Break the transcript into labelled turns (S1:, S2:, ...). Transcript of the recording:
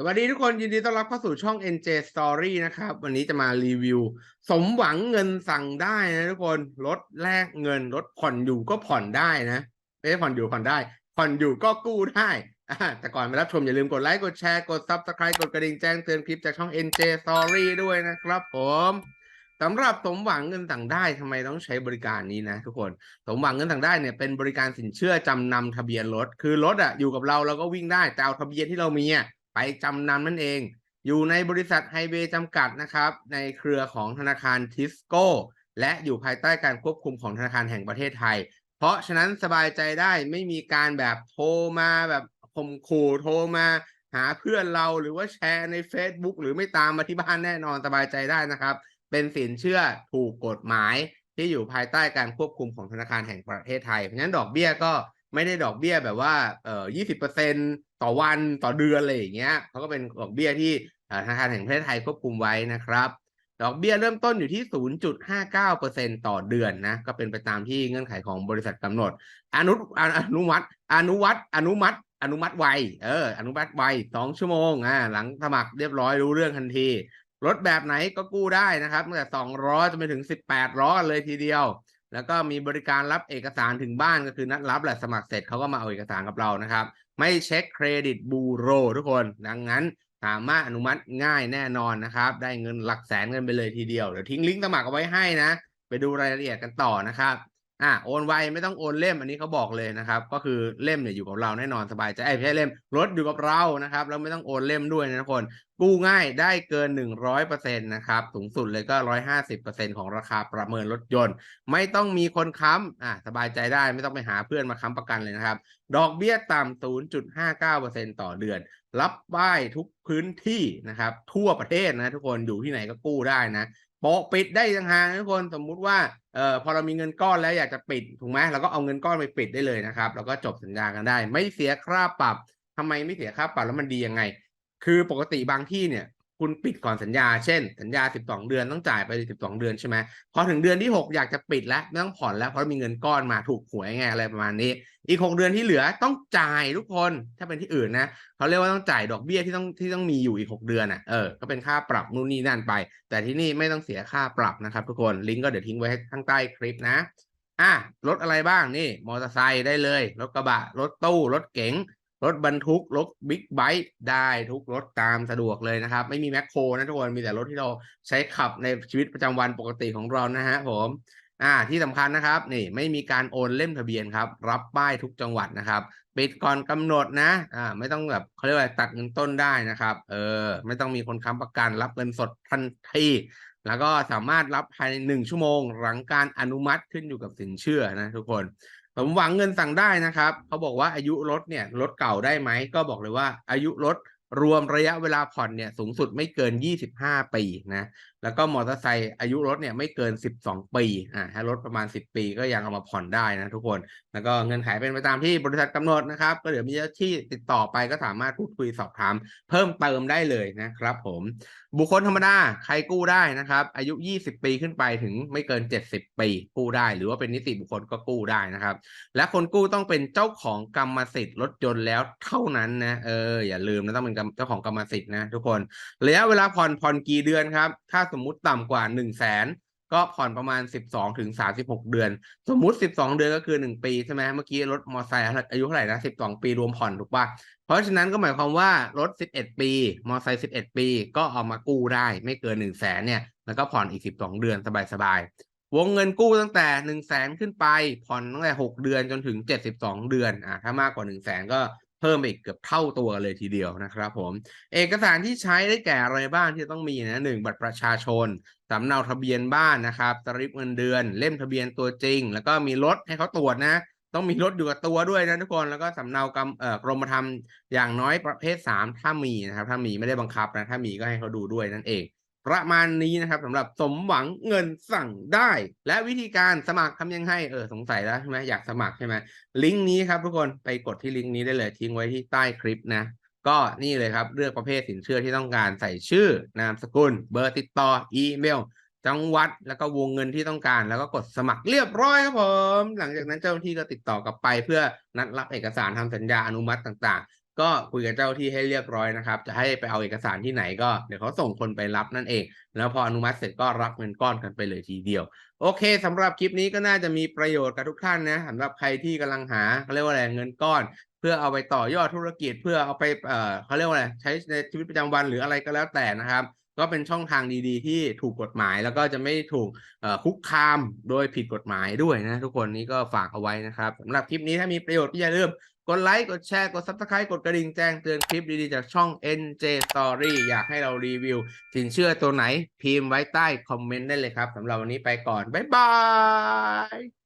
S1: สวัสดีทุกคนยินดีต้อนรับเข้าสู่ช่อง NJ Story นะครับ วันนี้จะมารีวิว สมหวังเงินสั่งได้นะทุกคนลดแลกเงินลดผ่อนอยู่ก็ผ่อนได้นะไม่ใช่ผ่อนอยู่ผ่อนได้ ผ่อนอยู่ก็กู้ได้แต่ก่อนไปรับชมอย่าลืมกดไลค์กดแชร์กด Subscribe กดกระดิ่งแจ้งเตือนคลิปจากช่อง NJ Story ด้วยนะครับผมสำหรับสมหวังเงินสั่งได้ทำไมต้องใช้บริการนี้นะทุกคนสมหวังเงินสั่งได้เนี่ยเป็นบริการสินเชื่อจำนำทะเบียนรถคือรถอะอยู่กับเราเราก็วิ่งได้แต่เอาทะเบียนที่เรามีอะ ไปจำนำนั่นเอง อยู่ในบริษัทไฮเวย์จำกัดนะครับ ในเครือของธนาคารทิสโก้ และอยู่ภายใต้การควบคุมของธนาคารแห่งประเทศไทย เพราะฉะนั้นสบายใจได้ไม่มีการแบบโทรมาแบบข่มขู่โทรมาหาเพื่อนเราหรือว่าแชร์ใน Facebook หรือไม่ตามมาที่บ้านแน่นอนสบายใจได้นะครับ เป็นสินเชื่อถูกกฎหมายที่อยู่ภายใต้การควบคุมของธนาคารแห่งประเทศไทย เพราะฉะนั้นดอกเบี้ยก็ ไม่ได้ดอกเบี้ยแบบว่าเอ่อยี่สิบเปอร์เซ็นต่อวันต่อเดือนอะไรอย่างเงี้ยเขาก็เป็นดอกเบี้ยที่ธนาคารแห่งประเทศไทยควบคุมไว้นะครับ ดอกเบี้ยเริ่มต้นอยู่ที่ 0.59%ต่อเดือนนะ ก็เป็นไปตามที่เงื่อนไขของบริษัทกำหนด อนุอนุอนุมัติ อนุวัตอนุมัติ อนุมัติไว เออ อนุมัติไวสองชั่วโมง อ่า หลังสมัครเรียบร้อยรู้เรื่องทันที รถแบบไหนก็กู้ได้นะครับตั้งแต่สองร้อยจนไปถึงสิบแปดร้อยเลยทีเดียว แล้วก็มีบริการรับเอกสารถึงบ้านก็คือนัดรับแหละสมัครเสร็จเขาก็มาเอาเอกสารกับเรานะครับ ไม่เช็คเครดิตบูโรทุกคน ดังนั้นสามารถอนุมัติง่ายแน่นอนนะครับ ได้เงินหลักแสนเงินไปเลยทีเดียว เดี๋ยวทิ้งลิงก์สมัครเอาไว้ให้นะ ไปดูรายละเอียดกันต่อนะครับ อะโอนไวไม่ต้องโอนเล่มอันนี้เขาบอกเลยนะครับ ก็คือเล่มเนี่ยอยู่กับเราแน่นอนสบายใจไอ้ยไม่เล่มรถอยู่กับเรานะครับแล้วไม่ต้องโอนเล่มด้วยนะทุกคน กู้ง่ายได้เกิน 100%นะครับสูงสุดเลยก็ 150%ของราคาประเมินรถยนต์ ไม่ต้องมีคนค้ำอะสบายใจได้ไม่ต้องไปหาเพื่อนมาค้ำประกันเลยนะครับ ดอกเบี้ยต่ำ0.59%ต่อเดือน รับป้ายทุกพื้นที่นะครับ ทั่วประเทศนะทุกคนอยู่ที่ไหนก็กู้ได้นะโปะปิดได้ต่างหากนะทุกคนสมมุติว่า เอ่อพอเรามีเงินก้อนแล้วอยากจะปิดถูกไหมเราก็เอาเงินก้อนไปปิดได้เลยนะครับแล้วก็จบสัญญากันได้ ไม่เสียค่าปรับทำไมไม่เสียค่าปรับแล้วมันดียังไง คือปกติบางที่เนี่ย คุณปิดก่อนสัญญา เช่น สัญญา 12 เดือนต้องจ่ายไป 12 เดือนใช่ไหมพอถึงเดือนที่ 6 อยากจะปิดแล้วไม่ต้องผ่อนแล้วเพราะมีเงินก้อนมาถูกหวยไงอะไรประมาณนี้ อีก 6 เดือนที่เหลือต้องจ่ายทุกคนถ้าเป็นที่อื่นนะเขาเรียกว่าต้องจ่ายดอกเบี้ยที่ต้องที่ต้องมีอยู่อีก 6 เดือนอะเออก็เป็นค่าปรับนู่นนี่นั่นไป แต่ที่นี่ไม่ต้องเสียค่าปรับนะครับ ทุกคนลิงก์ก็เดี๋ยวทิ้งไว้ให้ข้างใต้คลิปนะอะรถอะไรบ้างนี่มอเตอร์ไซค์ได้เลย รถกระบะรถตู้รถเก๋ง รถบรรทุกรถบิ๊กไบค์ได้ทุกรถตามสะดวกเลยนะครับ ไม่มีแมคโครนะทุกคนมีแต่รถที่เราใช้ขับในชีวิตประจำวันปกติของเรานะฮะผมอ่าที่สำคัญนะครับนี่ไม่มีการโอนเล่มทะเบียนครับ รับป้ายทุกจังหวัดนะครับปิดก่อนกำหนดนะอ่าไม่ต้องแบบเขาเรียกว่าตัดเงินต้นได้นะครับเออไม่ต้องมีคนค้ำประกันรับเงินสดทันทีแล้วก็สามารถรับภายในหนึ่งชั่วโมง หลังการอนุมัติขึ้นอยู่กับสินเชื่อนะทุกคน ผมหวังเงินสั่งได้นะครับ เขาบอกว่าอายุรถเนี่ยรถเก่าได้ไหม ก็บอกเลยว่าอายุรถรวมระยะเวลาผ่อนเนี่ยสูงสุดไม่เกิน 25 ปีนะแล้วก็มอเตอร์ไซค์อายุรถเนี่ยไม่เกิน 12 ปีอ่าถ้ารถประมาณ 10 ปีก็ยังเอามาผ่อนได้นะทุกคน แล้วก็เงินไขเป็นไปตามที่บริษัทกำหนดนะครับ ก็เดี๋ยวมีเจ้าหน้าที่ติดต่อไปก็สามารถพูดคุยสอบถาม เพิ่มเติมได้เลยนะครับผม บุคคลธรรมดาใครกู้ได้นะครับ อายุ 20 ปีขึ้นไปถึงไม่เกิน 70 ปีกู้ได้ หรือว่าเป็นนิติบุคคลก็กู้ได้นะครับ และคนกู้ต้องเป็นเจ้าของกรรมสิทธิ์รถยนต์แล้วเท่านั้นนะเอออย่าลืมนะต้องเป็นเจ้าของกรรมสิทธิ์นะทุกคนระยะเวลาผ่อนผ่อนกี่เดือนครับถ้าสมมุติต่ำกว่า1 0 0 0 0แสนก็ผ่อนประมาณ 12ถึง36 เดือน สมมุติ 12 เดือนก็คือ 1 ปีใช่ไหมเมื่อกี้รถมอเตอร์ไซค์อายุเท่าไหร่นะ 12 ปีรวมผ่อนถูกปะเพราะฉะนั้นก็หมายความว่ารถ 11 ปี มอเตอร์ไซค์11 ปี ก็เอามากู้ได้ไม่เกิน1 0 0 0 0แสนเนี่ยแล้วก็ผ่อนอีก 12 เดือนสบายๆวงเงินกู้ตั้งแต่ 1 0 0 0 0แสนขึ้นไปผ่อนตั้งแต่ 6 เดือนจนถึง 72 เดือนอ่าถ้ามากกว่า 1 0 0 0 0แสนก็ เพิ่มอีกเกือบเท่าตัวเลยทีเดียวนะครับผม เอกสารที่ใช้ได้แก่อะไรบ้างที่ต้องมีนะหนึ่งบัตรประชาชนสำเนาทะเบียนบ้านนะครับสลิปเงินเดือน เล่มทะเบียนตัวจริง แล้วก็มีรถให้เขาตรวจนะ ต้องมีรถอยู่กับตัวด้วยนะทุกคนแล้วก็สำเนากรมเอ่อกรมธรรม์อย่างน้อยประเภทสามถ้ามีนะครับ ถ้ามีไม่ได้บังคับนะถ้ามีก็ให้เขาดูด้วยนั่นเอง ประมาณนี้นะครับสำหรับสมหวังเงินสั่งได้ และวิธีการสมัครทำยังไงเออสงสัยแล้วใช่ไหมอยากสมัครใช่ไหมลิงก์นี้ครับทุกคนไปกดที่ลิงก์นี้ได้เลยทิ้งไว้ที่ใต้คลิปนะก็นี่เลยครับเลือกประเภทสินเชื่อที่ต้องการใส่ชื่อนามสกุล เบอร์ติดต่ออีเมลจังหวัดแล้วก็วงเงินที่ต้องการ แล้วก็กดสมัครเรียบร้อยครับผม หลังจากนั้นเจ้าหน้าที่ก็ติดต่อกลับไปเพื่อนัดรับเอกสารทำสัญญาอนุมัติต่างๆ ก็คุยกับเจ้าที่ให้เรียบร้อยนะครับ จะให้ไปเอาเอกสารที่ไหนก็เดี๋ยวเขาส่งคนไปรับนั่นเอง แล้วพออนุมัติเสร็จก็รับเงินก้อนกันไปเลยทีเดียว โอเคสำหรับคลิปนี้ก็น่าจะมีประโยชน์กับทุกท่านนะสำหรับใครที่กำลังหาเขาเรียกว่าอะไรเงินก้อน เพื่อเอาไปต่อยอดธุรกิจ เพื่อเอาไปเอ่อเขาเรียกว่าอะไรใช้ในชีวิตประจำวันหรืออะไรก็แล้วแต่นะครับก็เป็นช่องทางดีๆ ที่ถูกกฎหมายแล้วก็จะไม่ถูกคุกคามโดยผิดกฎหมายด้วยนะทุกคนนี้ก็ฝากเอาไว้นะครับสำหรับคลิปนี้ถ้ามีประโยชน์ก็อย่าลืม กดไลค์ กดแชร์ กด subscribe กดกระดิ่งแจ้งเตือนคลิปดีๆ จากช่อง NJ Story อยากให้เรารีวิว สินเชื่อตัวไหนพิมพ์ไว้ใต้คอมเมนต์ได้เลยครับสำหรับวันนี้ไปก่อน บ๊ายบาย